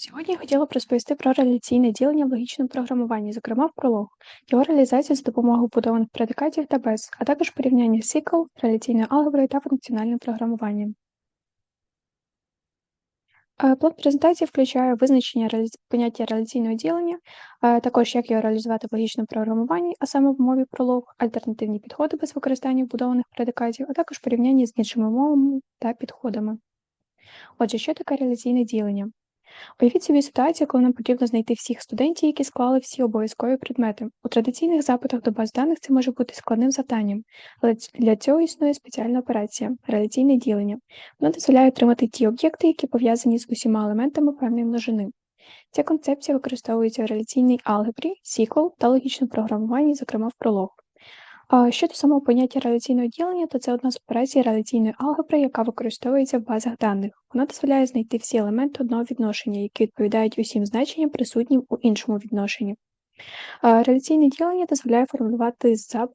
Сьогодні я хотіла б розповісти про реляційне ділення в логічному програмуванні, зокрема в пролог, його реалізацію за допомогою будованих предикатів та без, а також порівняння SQL, реляційною алгеброю та функціональним програмуванням. Е, План презентації включає визначення поняття реляційного ділення, е, також як його реалізувати в логічному програмуванні, а саме в мові пролог, альтернативні підходи без використання вбудованих предикатів, а також порівняння з іншими мовами та підходами. Отже, що таке реляційне ділення? Уявіть собі ситуацію, коли нам потрібно знайти всіх студентів, які склали всі обов'язкові предмети. У традиційних запитах до баз даних це може бути складним завданням, але для цього існує спеціальна операція реляційне ділення. Вона дозволяє отримати ті об'єкти, які пов'язані з усіма елементами певної множини. Ця концепція використовується в реляційній алгебрі, SQL та логічному програмуванні, зокрема в пролог. Щодо самого поняття реляційного ділення, то це одна з операцій реляційної алгебри, яка використовується в базах даних. Вона дозволяє знайти всі елементи одного відношення, які відповідають усім значенням, присутнім у іншому відношенні. Реляційне ділення дозволяє формулювати е,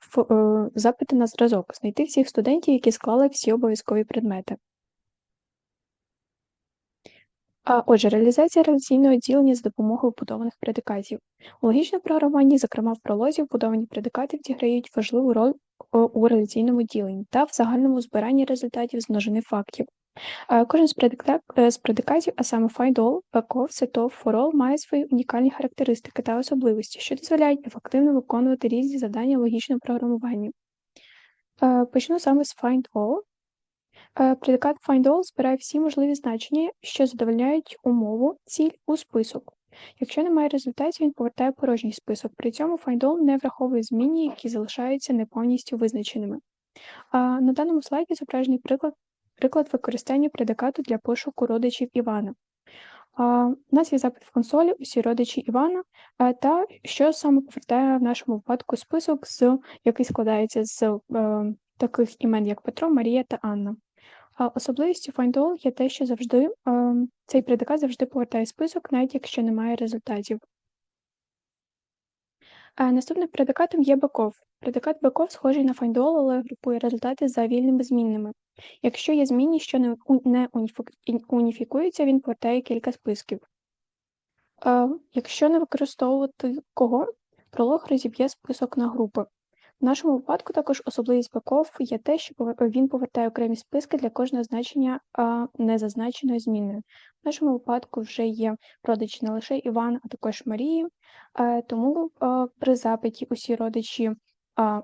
запити на зразок, знайти всіх студентів, які склали всі обов'язкові предмети. А отже, реалізація реляційного ділення за допомогою вбудованих предикатів. У логічному програмуванні, зокрема в пролозі, вбудовані предикати відіграють важливу роль у реляційному діленні та в загальному збиранні результатів з множини фактів. Е, Кожен е, з предикатів, а саме findAll, backoff, setOff, forAll, має свої унікальні характеристики та особливості, що дозволяють ефективно виконувати різні завдання в логічному програмуванні. Е, Почну саме з findAll. Е, Предикат findAll збирає всі можливі значення, що задовольняють умову ціль у список. Якщо немає результатів, він повертає порожній список. При цьому findAll не враховує змінні, які залишаються не повністю визначеними. На даному слайді зображений приклад, приклад використання предикату для пошуку родичів Івана. У нас є запит в консолі усі родичі Івана, та що саме повертає в нашому випадку список, який складається з е, таких імен, як Петро, Марія та Анна. Особливістю findAll є те, що завжди е, цей предикат завжди повертає список, навіть якщо немає результатів. Наступним предикатом є backoff. Предикат backoff схожий на findAll, але групує результати за вільними змінними. Якщо є змінні, що не уніфікуються, він повертає кілька списків. Е, якщо не використовувати кого, пролог розіб'є список на групи. В нашому випадку також особливість backoff є те, що він повертає окремі списки для кожного значення незазначеної зміною. В нашому випадку вже є родичі не лише Івана, а також Марії, е, тому е, при запиті усі родичі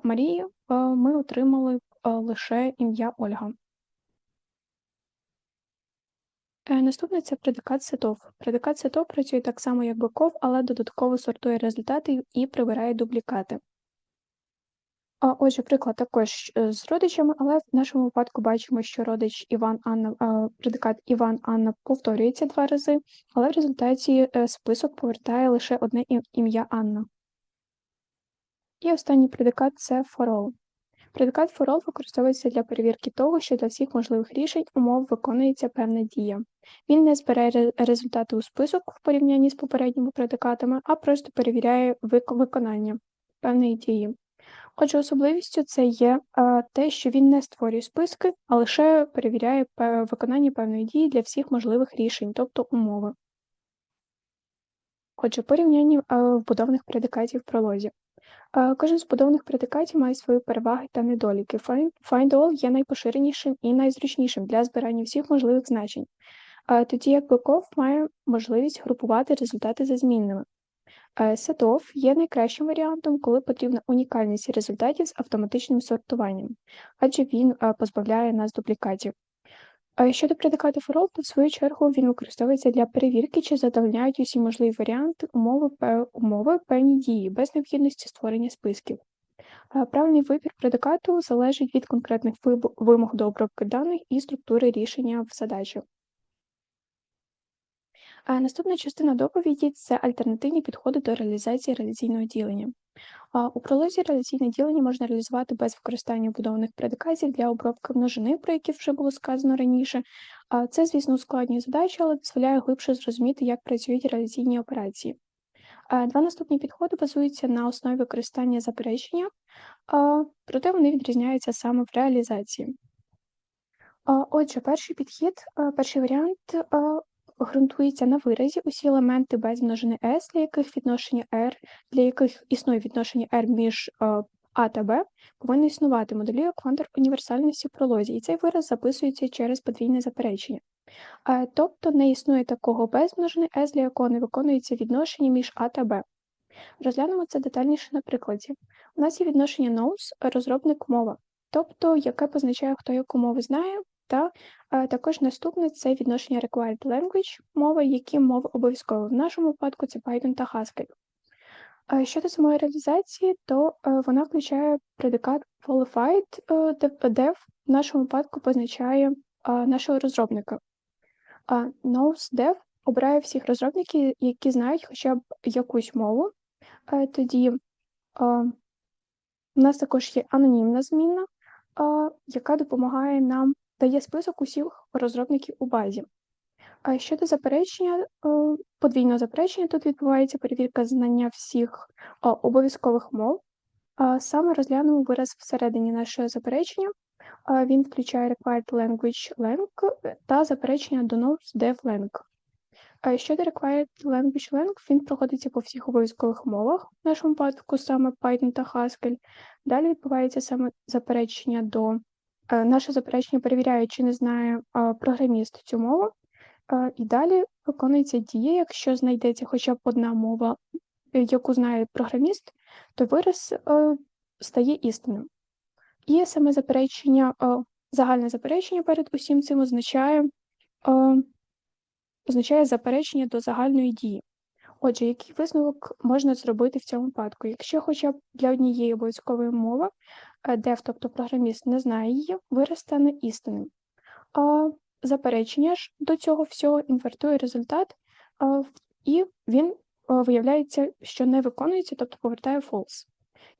Марії е, ми отримали лише ім'я Ольга. Е, Наступний це предикат setOff. Предикат setOff працює так само, як backoff, але додатково сортує результати і прибирає дублікати. А, Отже, приклад також е, з родичами, але в нашому випадку бачимо, що родич Іван Анна, предикат Іван Анна повторюється два рази, але в результаті е, список повертає лише одне ім- ім'я Анна. І останній предикат це all. Предикат all використовується для перевірки того, що для всіх можливих рішень умов виконується певна дія. Він не збирає ре- результати у список в порівнянні з попередніми предикатами, а просто перевіряє вик- виконання певної дії. Отже, особливістю це є е, те, що він не створює списки, а лише перевіряє виконання певної дії для всіх можливих рішень, тобто умови. Отже, порівняння е, вбудованих предикатів в пролозі. Е, Кожен з вбудованих предикатів має свої переваги та недоліки. Find- FindAll є найпоширенішим і найзручнішим для збирання всіх можливих значень, тоді як backoff має можливість групувати результати за змінними. Е, setOff є найкращим варіантом, коли потрібна унікальність результатів з автоматичним сортуванням, адже він е, позбавляє нас дублікатів. Е, Щодо предикату for то в свою чергу він використовується для перевірки, чи задовольняють усі можливі варіанти умови, умови певні дії без необхідності створення списків. Правильний вибір предикату залежить від конкретних вимог до обробки даних і структури рішення в задачі. Наступна частина доповіді це альтернативні підходи до реалізації реляційного ділення. У пролозі реляційне ділення можна реалізувати без використання вбудованих предикатів для обробки множини, про які вже було сказано раніше. Це, звісно, ускладнює задачу, але дозволяє глибше зрозуміти, як працюють реляційні операції. Два наступні підходи базуються на основі використання заперечення, проте вони відрізняються саме в реалізації. Отже, перший підхід, перший варіант ґрунтується на виразі усі елементи без множини s, для яких відношення r, для яких існує відношення r між е, а та Б, повинно існувати, моделює квантор універсальності в пролозі, і цей вираз записується через подвійне заперечення. Е, Тобто не існує такого без множини s, для якого не виконується відношення між А та Б. Розглянемо це детальніше на прикладі. У нас є відношення knows, розробник мова, тобто яке позначає, хто яку мову знає, та також наступне це відношення required language, мова, які мови обов'язково. В нашому випадку це Python та Haskell. Щодо самої реалізації, то е, вона включає предикат qualified, е, де в нашому випадку позначає е, нашого розробника. А knows dev обирає всіх розробників, які знають хоча б якусь мову. Тоді у нас також є анонімна змінна, е, яка допомагає нам, дає список усіх розробників у базі. Щодо заперечення, е, подвійного заперечення, тут відбувається перевірка знання всіх е, обов'язкових мов. Саме розглянемо вираз всередині нашого заперечення. Він включає required language lang та заперечення до knows dev lang. Щодо required language lang, він проходиться по всіх обов'язкових мовах, в нашому випадку саме Python та Haskell. Далі відбувається саме заперечення до наше заперечення перевіряє, чи не знає програміст цю мову. І далі виконується дія, якщо знайдеться хоча б одна мова, е, яку знає програміст, то вираз е, стає істинним. І саме заперечення, е, загальне заперечення перед усім цим означає, означає заперечення до загальної дії. Отже, який висновок можна зробити в цьому випадку? Якщо хоча б для однієї обов'язкової мови е, дев, тобто програміст, не знає її, вираз стане істинним. А заперечення ж до цього всього інвертує результат, і він виявляється, що не виконується, тобто повертає false.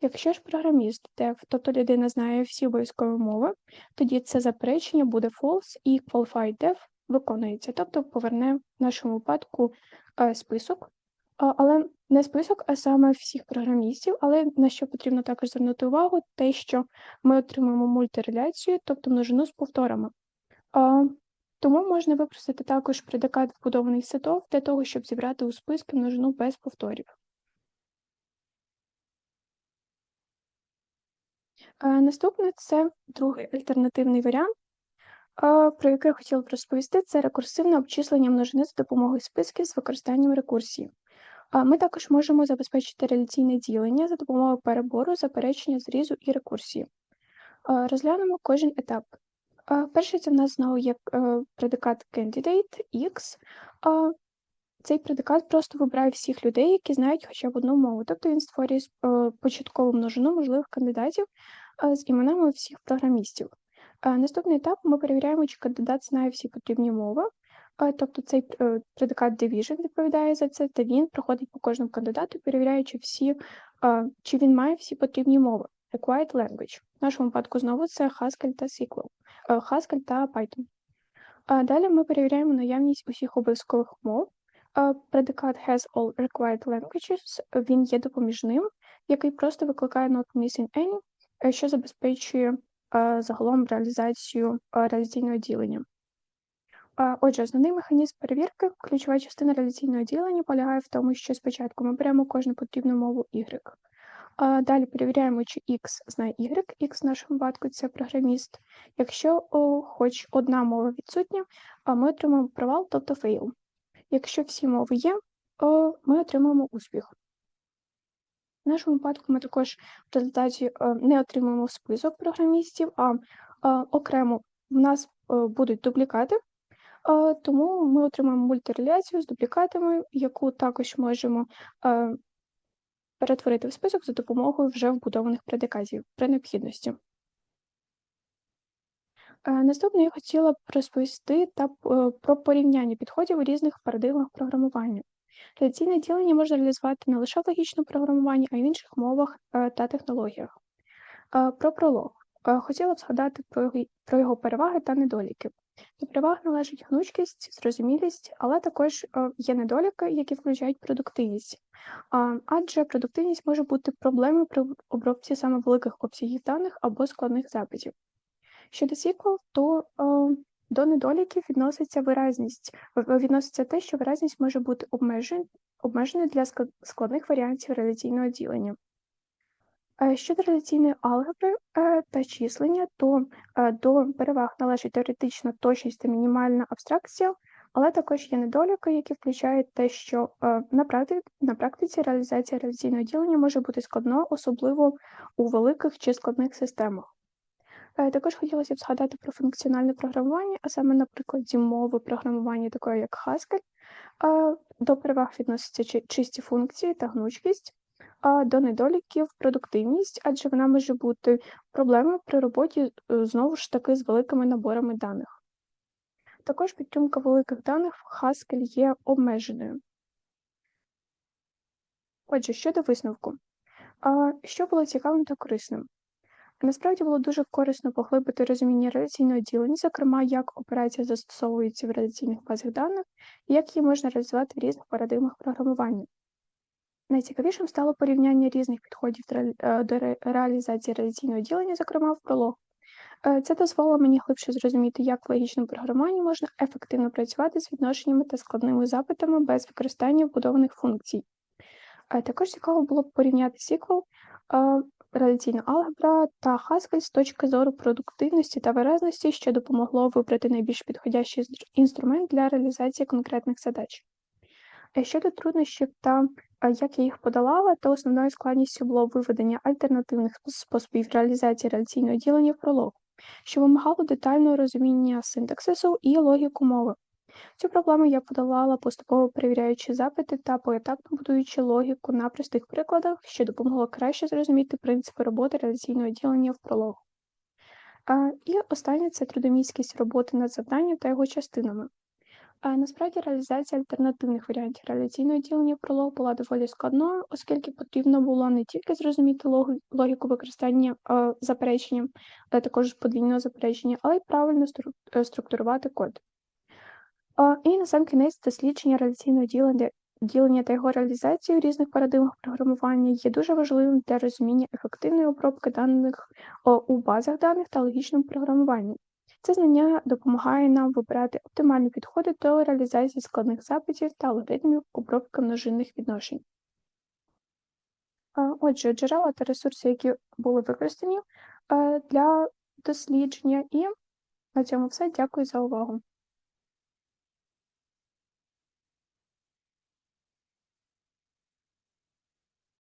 Якщо ж програміст, dev, тобто людина знає всі обов'язкові мови, тоді це заперечення буде false і qualified dev виконується, тобто поверне в нашому випадку е, список, але не список, а саме всіх програмістів. Але на що потрібно також звернути увагу, те, що ми отримуємо мультиреляцію, тобто множину з повторами. Тому можна використати також предикат вбудований сетов для того, щоб зібрати у списки множину без повторів. Наступне це другий альтернативний варіант, про який я хотіла б розповісти, це рекурсивне обчислення множини за допомогою списків з використанням рекурсії. Ми також можемо забезпечити реляційне ділення за допомогою перебору, заперечення, зрізу і рекурсії. Розглянемо кожен етап. Перший це в нас знову є е, предикат candidate X. Цей предикат просто вибирає всіх людей, які знають хоча б одну мову. Тобто він створює е, початкову множину можливих кандидатів е, з іменами всіх програмістів. Наступний етап ми перевіряємо, чи кандидат знає всі потрібні мови. Тобто цей е, предикат division відповідає за це, та він проходить по кожному кандидату, перевіряючи всі, е, чи він має всі потрібні мови. Required language. В нашому випадку знову це Haskell та SQL, е, Haskell та Python. Далі ми перевіряємо наявність усіх обов'язкових мов. Предикат has all required languages, він є допоміжним, який просто викликає not missing any, що забезпечує загалом реалізацію реалізаційного ділення. Отже, основний механізм перевірки, ключова частина реалізаційного ділення полягає в тому, що спочатку ми беремо кожну потрібну мову Y. Далі перевіряємо, чи X знає Y, X в нашому випадку це програміст. Якщо о, хоч одна мова відсутня, ми отримаємо провал, тобто fail. Якщо всі мови є, о, ми отримаємо успіх. В нашому випадку ми також в результаті е, не отримуємо список програмістів, а е, окремо в нас е, будуть дублікати, тому ми отримаємо мультиреляцію з дублікатами, яку також можемо перетворити в список за допомогою вже вбудованих предикатів при необхідності. Наступне я хотіла б розповісти та е, про порівняння підходів у різних парадигмах програмування. Реляційне ділення можна реалізувати не лише в логічному програмуванні, а й в інших мовах е, та технологіях. Про пролог. Е, Хотіла б згадати про його переваги та недоліки. До переваг належить гнучкість, зрозумілість, але також е, є недоліки, які включають продуктивність. Адже продуктивність може бути проблемою при обробці саме великих обсягів даних або складних запитів. Щодо SQL, то е, До недоліків відноситься виразність. Відноситься те, що виразність може бути обмежен- обмеженою для складних варіантів реляційного ділення. Е, Щодо реляційної алгебри е, та числення, то е, до переваг належить теоретична точність та мінімальна абстракція, але також є недоліки, які включають те, що на практи- на практиці реалізація реляційного ділення може бути складною, особливо у великих чи складних системах. Також хотілося б згадати про функціональне програмування, а саме на прикладі мови програмування, такої як Haskell. До переваг відносяться чисті функції та гнучкість, до недоліків продуктивність, адже вона може бути проблемою при роботі е, знову ж таки з великими наборами даних. Також підтримка великих даних в Haskell є обмеженою. Отже, щодо висновку, що було цікавим та корисним? Насправді було дуже корисно поглибити розуміння реляційного ділення, зокрема, як операція застосовується в реляційних базах даних і як її можна реалізувати в різних парадигмах програмування. Найцікавішим стало порівняння різних підходів до е, реалізації реляційного ділення, зокрема в пролог. Е, Це дозволило мені глибше зрозуміти, як в логічному програмуванні можна ефективно працювати з відношеннями та складними запитами без використання вбудованих функцій. Е, Також цікаво було б порівняти SQL, е, алгебра та Haskell з точки зору продуктивності та виразності, що допомогло вибрати найбільш підходящий інструмент для реалізації конкретних задач. Щодо труднощів та як я їх подолала, то основною складністю було виведення альтернативних способів реалізації реляційного ділення в пролог, що вимагало детального розуміння синтаксису і логіку мови. Цю проблему я подолала, поступово перевіряючи запити та поетапно будуючи логіку на простих прикладах, що допомогло краще зрозуміти принципи роботи реляційного ділення в прологу. І останнє це трудомісткість роботи над завданням та його частинами. Насправді реалізація альтернативних варіантів реляційного ділення пролог була доволі складною, оскільки потрібно було не тільки зрозуміти логіку використання заперечення, але також подвійного заперечення, але й правильно е, структурувати код. І на сам кінець дослідження реляційного ділення, ділення та його реалізації у різних парадигмах програмування є дуже важливим для розуміння ефективної обробки даних у базах даних та логічному програмуванні. Це знання допомагає нам вибирати оптимальні підходи до реалізації складних запитів та алгоритмів обробки множинних відношень. Отже, джерела та ресурси, які були використані е, для дослідження, і на цьому все. Дякую за увагу.